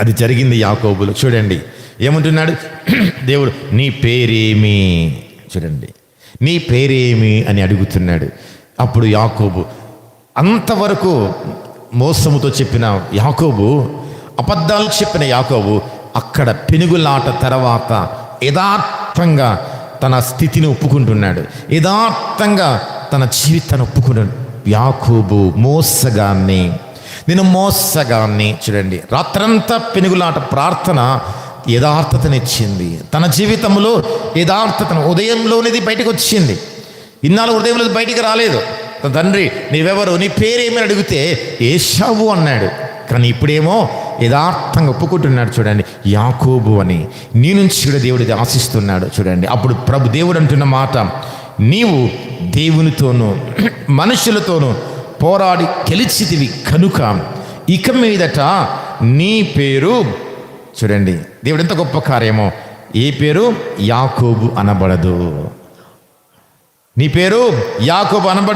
అది జరిగింది యాకోబులు. చూడండి ఏమంటున్నాడు? దేవుడు నీ పేరేమి? చూడండి నీ పేరేమి? అని అడుగుతున్నాడు. అప్పుడు యాకోబు అంతవరకు మోసముతో చెప్పిన యాకోబు అబద్ధాలు చెప్పిన యాకోబు అక్కడ పెనుగులాట తర్వాత యథార్థంగా తన స్థితిని ఒప్పుకుంటున్నాడు. యథార్థంగా తన జీవితాన్ని ఒప్పుకున్నాడు యాకోబు మోసగాన్ని నేను మోసగాన్ని. చూడండి రాత్రంతా పెనుగులాట ప్రార్థన యథార్థతనిచ్చింది. తన జీవితంలో యథార్థతను ఉదయంలోనిది బయటకు వచ్చింది ఇన్నాళ్ళు ఉదయంలో బయటికి రాలేదు. తన తండ్రి నీవెవరు? నీ పేరేమని అడిగితే ఏషావు అన్నాడు. కానీ ఇప్పుడేమో యథార్థంగా ఒప్పుకుంటున్నాడు చూడండి యాకోబు అని. నీ నుంచి కూడా దేవుడిది ఆశిస్తున్నాడు చూడండి. అప్పుడు ప్రభు దేవుడు అంటున్న మాట నీవు దేవునితోనూ మనుషులతోనూ పోరాడి గెలిచితివి కనుక ఇక మీదట నీ పేరు చూడండి. దేవుడు ఎంత గొప్ప కార్యమో. ఏ పేరు? యాకోబు అనబడదు. నీ పేరు? యాకోబు అనబడదు.